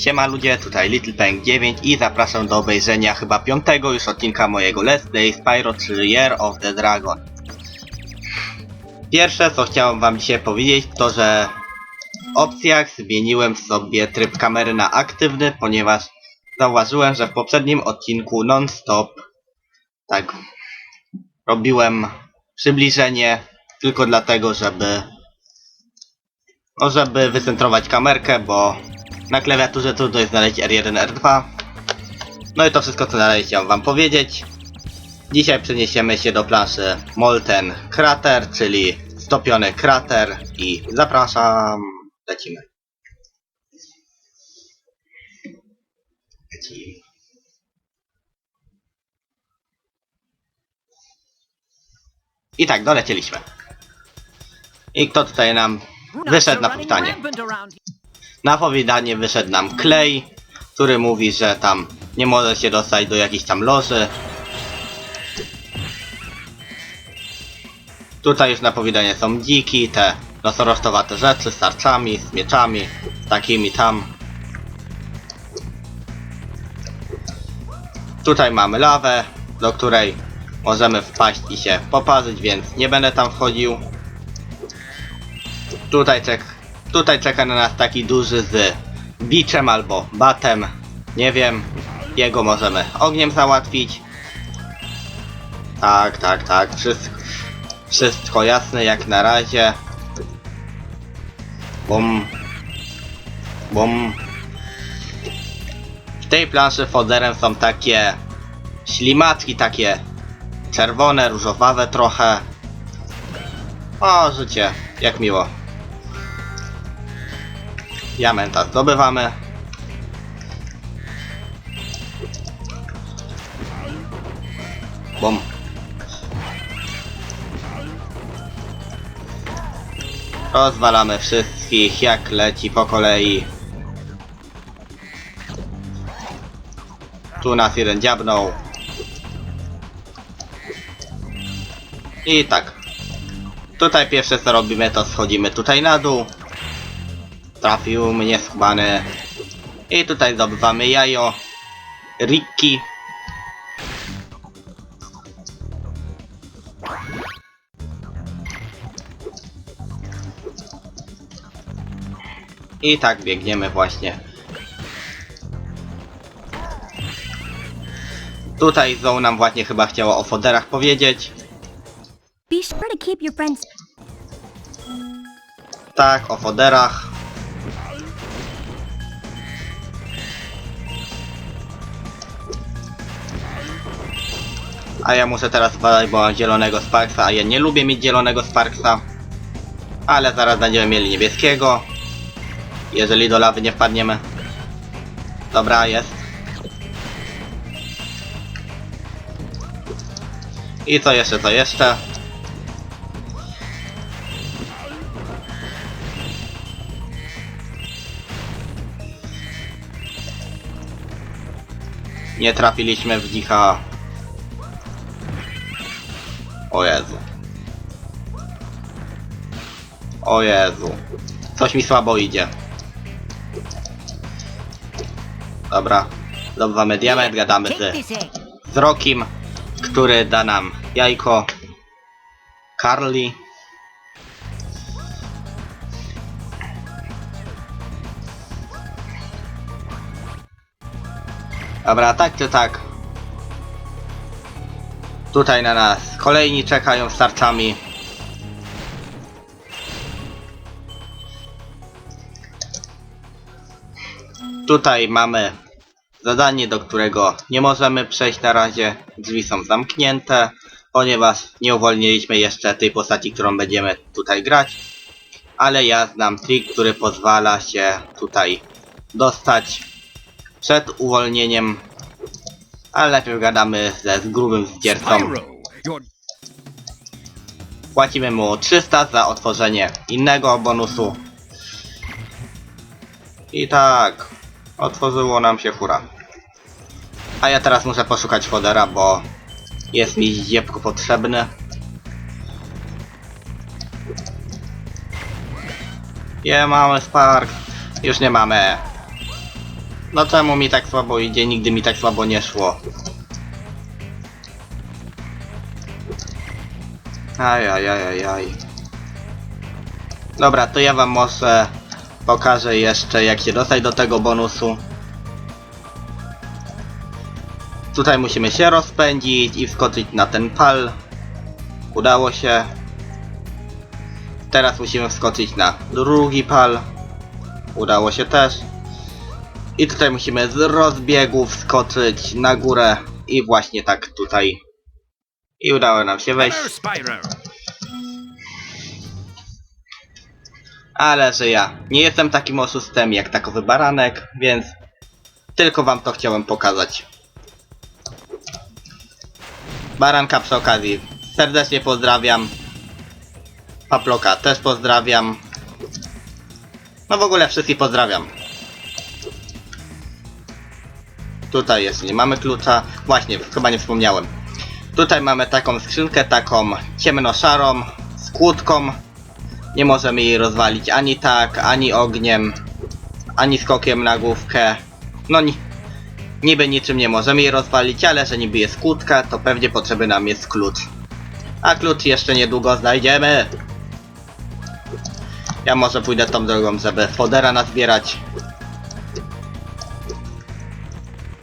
Siema ludzie, tutaj Little Peng 9 i zapraszam do obejrzenia chyba piątego już odcinka mojego Let's Play Spyro 3 Year of the Dragon. Pierwsze co chciałem wam dzisiaj powiedzieć to, że w opcjach zmieniłem sobie tryb kamery na aktywny, ponieważ zauważyłem, że w poprzednim odcinku non-stop tak robiłem przybliżenie tylko dlatego, żeby no żeby wycentrować kamerkę, bo na klawiaturze trudno jest znaleźć R1, R2. No i to wszystko co należy chciałem wam powiedzieć. Dzisiaj przeniesiemy się do planszy Molten Crater, czyli stopiony krater i zapraszam. Lecimy. Lecimy. I tak, dolecieliśmy. I kto tutaj nam wyszedł na powitanie? Na powitanie wyszedł nam Clay, który mówi, że tam nie może się dostać do jakiejś tam loży. Tutaj już na powitanie są dziki, te nosorożcowate rzeczy z tarczami, z mieczami, z takimi tam. Tutaj mamy lawę, do której możemy wpaść i się poparzyć, więc nie będę tam wchodził. Tutaj, czek tutaj czeka na nas taki duży z biczem albo batem. Nie wiem. Jego możemy ogniem załatwić. Tak, tak, tak. Wszystko, wszystko jasne jak na razie. Bum. Bum. W tej planszy foderem są takie ślimaczki, takie czerwone, różowawe trochę. O, życie, jak miło. Diamenta zdobywamy. Bum. Rozwalamy wszystkich jak leci po kolei. Tu nas jeden dziabnął. I tak. Tutaj pierwsze co robimy to schodzimy tutaj na dół. Trafił mnie skubany. I tutaj zdobywamy jajo. Ricky. I tak biegniemy właśnie. Tutaj Zoe nam właśnie chyba chciała o foderach powiedzieć. Be sure to keep your friends. Tak, o foderach. A ja muszę teraz badać, bo mam zielonego Sparksa, a ja nie lubię mieć zielonego Sparksa. Ale zaraz będziemy mieli niebieskiego. Jeżeli do lawy nie wpadniemy. Dobra, jest. I co jeszcze, co jeszcze? Nie trafiliśmy w dzicha. O Jezu. O Jezu. Coś mi słabo idzie. Dobra. Zdobywamy diament, gadamy z, z Rokim, który da nam jajko. Carly. Dobra, tak czy tak. Tutaj na nas kolejni czekają z tarczami. Tutaj mamy zadanie, do którego nie możemy przejść na razie. Drzwi są zamknięte, ponieważ nie uwolniliśmy jeszcze tej postaci, którą będziemy tutaj grać. Ale ja znam trik, który pozwala się tutaj dostać przed uwolnieniem. Ale najpierw gadamy ze z grubym zdziercą. Płacimy mu 300 za otworzenie innego bonusu. I tak, otworzyło nam się hura. A ja teraz muszę poszukać fodera, bo jest mi ziepko potrzebny. Nie mamy Spark. Już nie mamy. No czemu mi tak słabo idzie? Nigdy mi tak słabo nie szło. Aj, aj, aj, aj. Dobra, to ja wam może pokażę jeszcze jak się dostać do tego bonusu. Tutaj musimy się rozpędzić i wskoczyć na ten pal. Udało się. Teraz musimy wskoczyć na drugi pal. Udało się też. I tutaj musimy z rozbiegu wskoczyć na górę. I właśnie tak tutaj. I udało nam się wejść. Ale że ja nie jestem takim oszustem jak takowy baranek, więc tylko wam to chciałem pokazać. Baranka przy okazji serdecznie pozdrawiam. Paploka też pozdrawiam. No w ogóle wszystkich pozdrawiam. Tutaj jeszcze nie mamy klucza. Właśnie, chyba nie wspomniałem. Tutaj mamy taką skrzynkę, taką ciemnoszarą, z kłódką. Nie możemy jej rozwalić ani tak, ani ogniem, ani skokiem na główkę. No ni niby niczym nie możemy jej rozwalić, ale że niby jest kłódka, to pewnie potrzeby nam jest klucz. A klucz jeszcze niedługo znajdziemy. Ja może pójdę tą drogą, żeby fodera nazbierać.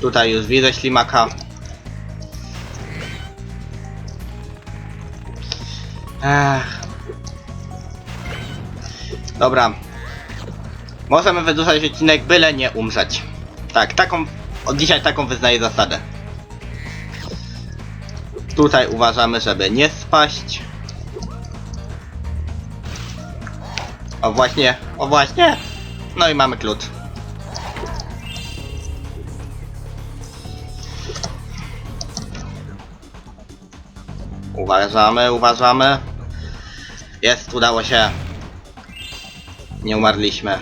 Tutaj już widzę ślimaka. Ech. Dobra. Możemy wydłużać odcinek, byle nie umrzeć. Tak, taką... Od dzisiaj taką wyznaję zasadę. Tutaj uważamy, żeby nie spaść. O właśnie, o właśnie. No i mamy klucz. Uważamy, uważamy. Jest, udało się. Nie umarliśmy.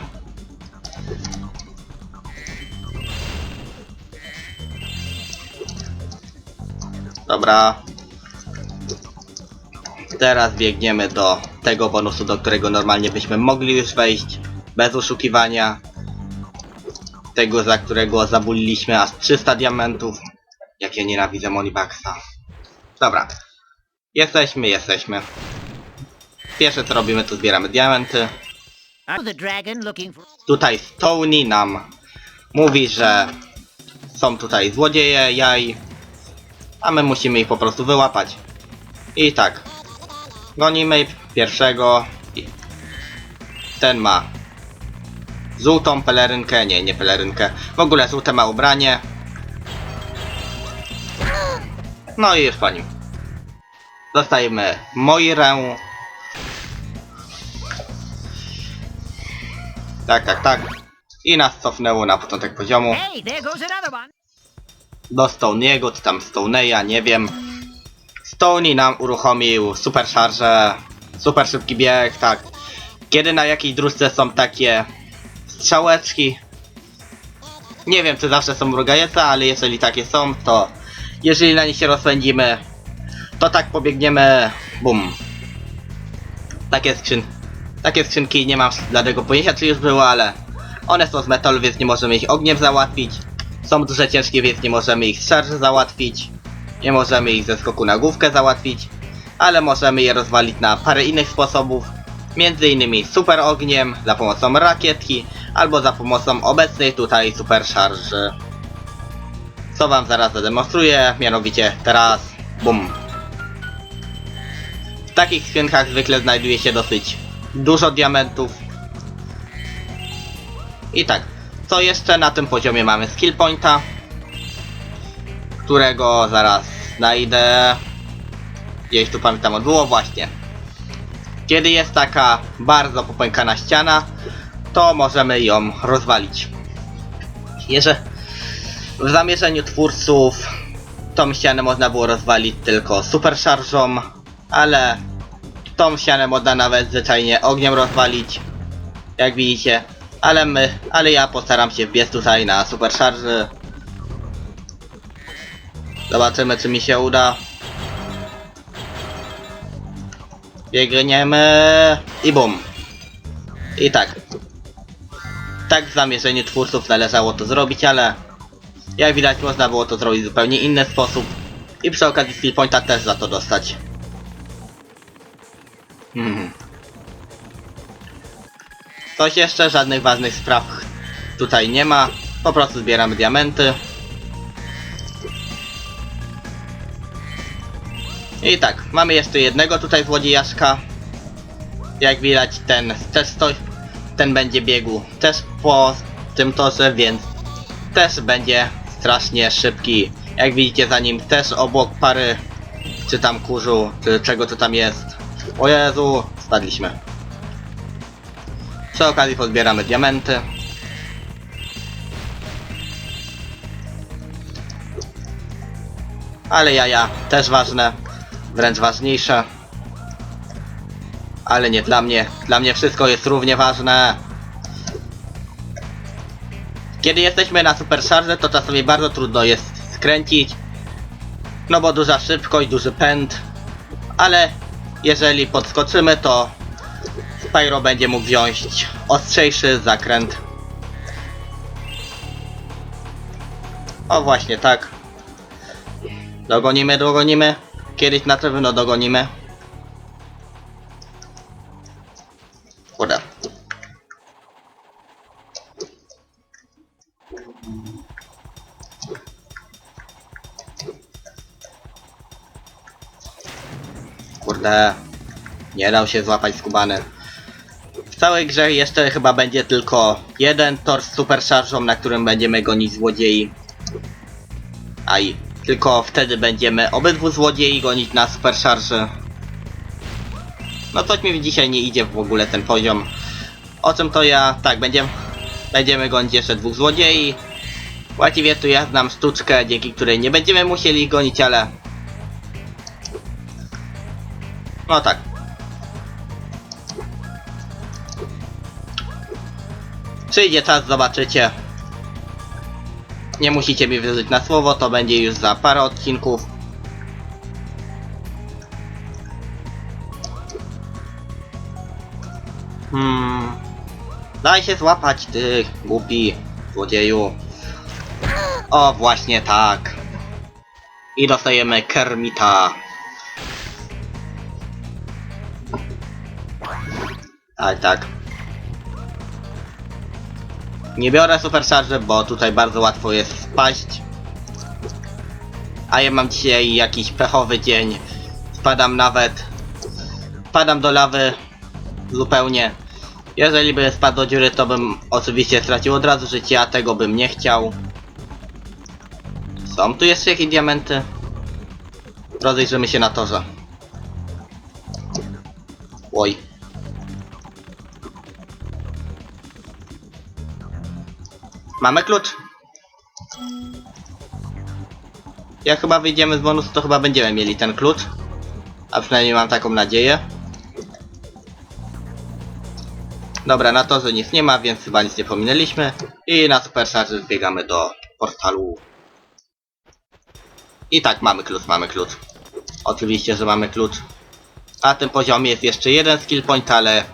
Dobra. Teraz biegniemy do tego bonusu, do którego normalnie byśmy mogli już wejść. Bez oszukiwania. Tego, za którego zabuliliśmy aż 300 diamentów. Jak ja nienawidzę Monibaxa. Dobra. Jesteśmy, jesteśmy. Pierwsze co robimy, to zbieramy diamenty. Tutaj Stony nam mówi, że są tutaj złodzieje jaj, a my musimy ich po prostu wyłapać. I tak, gonimy pierwszego. Ten ma żółtą pelerynkę, nie, nie pelerynkę, w ogóle żółte ma ubranie. No i już po nim. Dostajemy Moirę. Tak, tak, tak. I nas cofnęło na początek poziomu. Do Stone'ego, czy tam Stone'a, nie wiem. Stoney nam uruchomił super szarże, super szybki bieg, tak. Kiedy na jakiej dróżce są takie strzałeczki. Nie wiem, czy zawsze są mrugające, ale jeżeli takie są, to jeżeli na nich się rozpędzimy, to tak pobiegniemy, bum. Takie skrzyn... Takie skrzynki nie mam dlatego pojęcia, czy już było, ale one są z metalu, więc nie możemy ich ogniem załatwić. Są duże ciężkie, więc nie możemy ich z szarży załatwić. Nie możemy ich ze skoku na główkę załatwić. Ale możemy je rozwalić na parę innych sposobów. Między innymi super ogniem, za pomocą rakietki, albo za pomocą obecnej tutaj super szarży. Co wam zaraz zademonstruję, mianowicie teraz, bum. W takich skrzynkach zwykle znajduje się dosyć dużo diamentów. I tak, co jeszcze na tym poziomie mamy skill pointa, którego zaraz znajdę. Gdzieś tu pamiętam było właśnie. Kiedy jest taka bardzo popękana ściana, to możemy ją rozwalić. Jeżeli w zamierzeniu twórców tą ścianę można było rozwalić tylko super szarżą, ale tą ścianę można nawet zwyczajnie ogniem rozwalić. Jak widzicie, ale my, ale ja postaram się wbiec tutaj na super szarży. Zobaczymy czy mi się uda. Biegniemy i bum. I tak. tak w zamierzeniu twórców należało to zrobić, ale jak widać można było to zrobić w zupełnie inny sposób i przy okazji skill pointa też za to dostać. Hmm. Coś jeszcze? Żadnych ważnych spraw tutaj nie ma. Po prostu zbieramy diamenty. I tak, mamy jeszcze jednego tutaj złodziejaszka. Jak widać ten też ten będzie biegł też po tym torze, więc też będzie strasznie szybki. Jak widzicie za nim też obok pary, czy tam kurzu, czy czego to tam jest. O Jezu, spadliśmy. Przy okazji pozbieramy diamenty. Ale jaja też ważne, wręcz ważniejsze. Ale nie dla mnie. Dla mnie wszystko jest równie ważne. Kiedy jesteśmy na supercharge, to czasami bardzo trudno jest skręcić. No bo duża szybkość, duży pęd. Ale jeżeli podskoczymy, to Spyro będzie mógł wziąć ostrzejszy zakręt. O właśnie tak. Dogonimy, dogonimy. Kiedyś na pewno dogonimy. Nie dał się złapać skubany. W całej grze jeszcze chyba będzie tylko jeden tor z supercharge'ą, na którym będziemy gonić złodziei. A i tylko wtedy będziemy obydwu złodziei gonić na supercharge. No coś mi dzisiaj nie idzie w ogóle ten poziom. O czym to ja? Tak, będziemy, będziemy gonić jeszcze dwóch złodziei. Właściwie tu ja znam sztuczkę, dzięki której nie będziemy musieli gonić, ale... No tak. Przyjdzie czas, zobaczycie. Nie musicie mi wierzyć na słowo, to będzie już za parę odcinków. Hmm. Daj się złapać, ty głupi złodzieju. O, właśnie tak. I dostajemy Kermita. Tak, tak. Nie biorę supercharge, bo tutaj bardzo łatwo jest spaść. A ja mam dzisiaj jakiś pechowy dzień. Spadam nawet. Spadam do lawy zupełnie. Jeżeli bym spadł do dziury, to bym oczywiście stracił od razu życie, a tego bym nie chciał. Są tu jeszcze jakieś diamenty? Rozejrzymy się na torze. Oj. Mamy klucz. Jak chyba wyjdziemy z bonusu, to chyba będziemy mieli ten klucz. A przynajmniej mam taką nadzieję. Dobra, na to, że nic nie ma, więc chyba nic nie pominęliśmy. I na Supercharge zbiegamy do portalu. I tak, mamy klucz, mamy klucz. Oczywiście, że mamy klucz. Na tym poziomie jest jeszcze jeden skill point, ale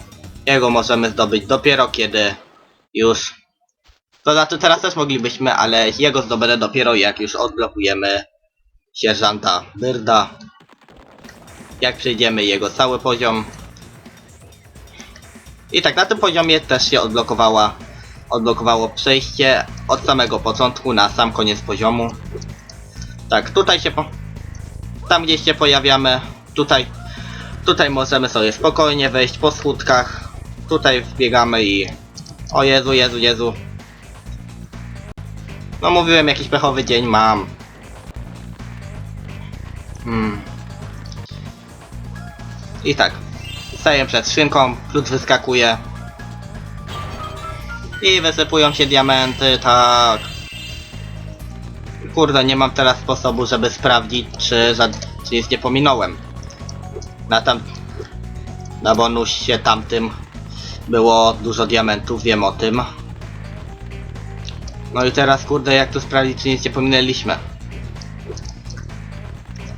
jego możemy zdobyć dopiero kiedy już to znaczy teraz też moglibyśmy, ale jego zdobędę dopiero jak już odblokujemy sierżanta Byrda. Jak przejdziemy jego cały poziom. I tak na tym poziomie też się odblokowała odblokowało przejście od samego początku na sam koniec poziomu. Tak, tutaj się po... Tam gdzieś się pojawiamy, tutaj tutaj możemy sobie spokojnie wejść po schódkach. Tutaj wbiegamy i... O Jezu, Jezu, Jezu. No mówiłem, jakiś pechowy dzień mam. Hmm. I tak. Staję przed skrzynką, klucz wyskakuje. I wysypują się diamenty, tak. Kurde, nie mam teraz sposobu, żeby sprawdzić, czy, czy nic nie pominąłem. Na tam... Na bonusie tamtym było dużo diamentów, wiem o tym. No i teraz kurde jak tu sprawdzić czy nic nie pominęliśmy.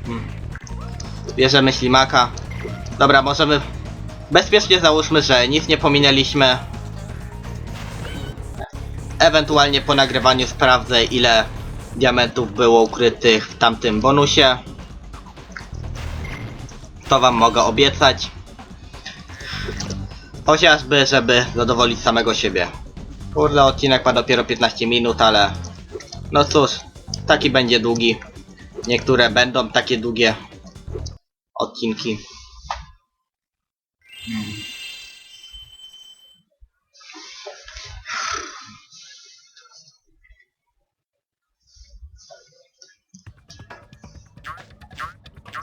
Hmm. Bierzemy ślimaka. Dobra, możemy... Bezpiecznie załóżmy, że nic nie pominęliśmy. Ewentualnie po nagrywaniu sprawdzę ile diamentów było ukrytych w tamtym bonusie. To wam mogę obiecać. Chociażby, żeby zadowolić samego siebie. Kurde, odcinek ma dopiero 15 minut, ale... No cóż, taki będzie długi. Niektóre będą takie długie odcinki.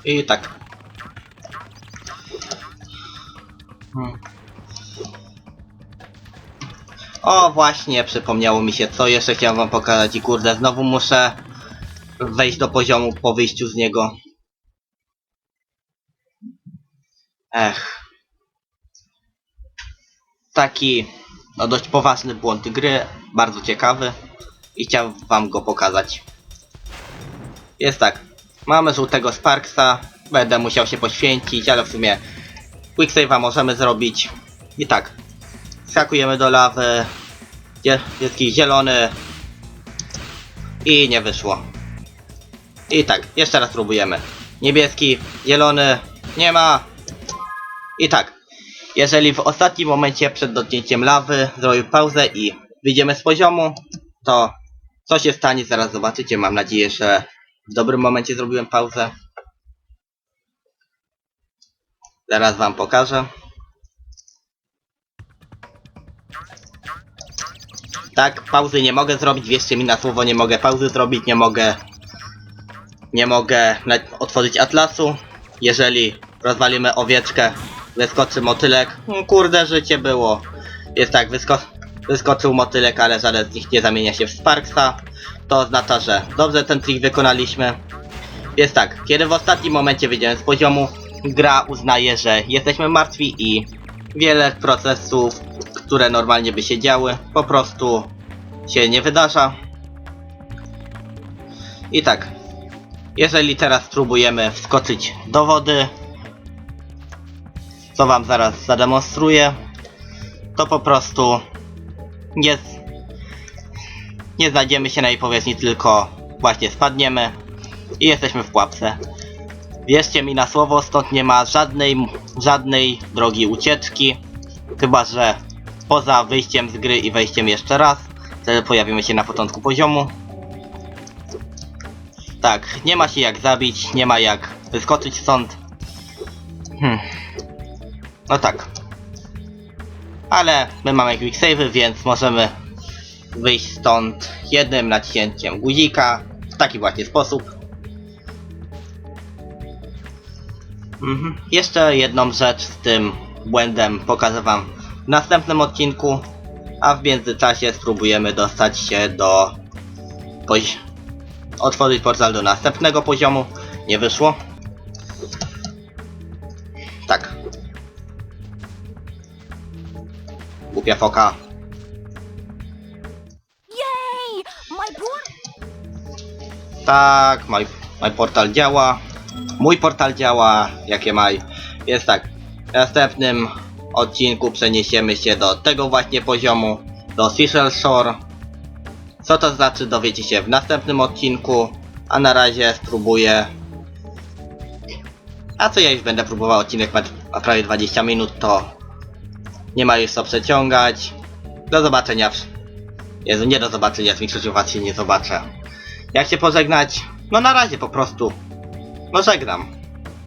I tak. Hmm. O, właśnie, przypomniało mi się, co jeszcze chciałem wam pokazać i kurde, znowu muszę wejść do poziomu po wyjściu z niego. Ech. Taki, no dość poważny błąd gry, bardzo ciekawy i chciałem wam go pokazać. Jest tak, mamy żółtego Sparksa, będę musiał się poświęcić, ale w sumie quicksave'a możemy zrobić. I tak, skakujemy do lawy, jest jakiś zielony i nie wyszło. I tak, jeszcze raz próbujemy. Niebieski, zielony, nie ma. I tak, jeżeli w ostatnim momencie przed dotknięciem lawy zrobię pauzę i wyjdziemy z poziomu, to co się stanie zaraz zobaczycie. Mam nadzieję, że w dobrym momencie zrobiłem pauzę. Zaraz wam pokażę. Tak, pauzy nie mogę zrobić, wierzcie mi na słowo, nie mogę pauzy zrobić, nie mogę... Nie mogę otworzyć atlasu. Jeżeli rozwalimy owieczkę, wyskoczy motylek. No, Kurde, życie było. Jest tak, wysko wyskoczył motylek, ale żaden z nich nie zamienia się w Sparksa. To oznacza, że dobrze ten trik wykonaliśmy. Jest tak, kiedy w ostatnim momencie wyjdziemy z poziomu, gra uznaje, że jesteśmy martwi i wiele procesów, które normalnie by się działy, po prostu się nie wydarza. I tak, jeżeli teraz spróbujemy wskoczyć do wody, co wam zaraz zademonstruję, to po prostu nie, nie znajdziemy się na jej powierzchni, tylko właśnie spadniemy i jesteśmy w pułapce. Wierzcie mi na słowo, stąd nie ma żadnej, żadnej drogi ucieczki, chyba że poza wyjściem z gry i wejściem jeszcze raz, wtedy pojawimy się na początku poziomu. Tak, nie ma się jak zabić, nie ma jak wyskoczyć stąd. Hmm. No tak. Ale my mamy quick save, więc możemy wyjść stąd jednym naciśnięciem guzika w taki właśnie sposób. Mhm. Jeszcze jedną rzecz z tym błędem pokażę wam w następnym odcinku, a w międzyczasie spróbujemy dostać się do pozi- otworzyć portal do następnego poziomu. Nie wyszło. Tak. Głupia foka. Yay! My Tak, mój, mój portal działa. Mój portal działa, jakie maj. Jest tak. W następnym odcinku przeniesiemy się do tego właśnie poziomu, do Fisher Shore. Co to znaczy dowiecie się w następnym odcinku, a na razie spróbuję. A co ja już będę próbował, odcinek ma prawie 20 minut, to nie ma już co przeciągać. Do zobaczenia. Jezu, nie do zobaczenia, z większością was się nie zobaczę. Jak się pożegnać? No na razie po prostu. No żegnam.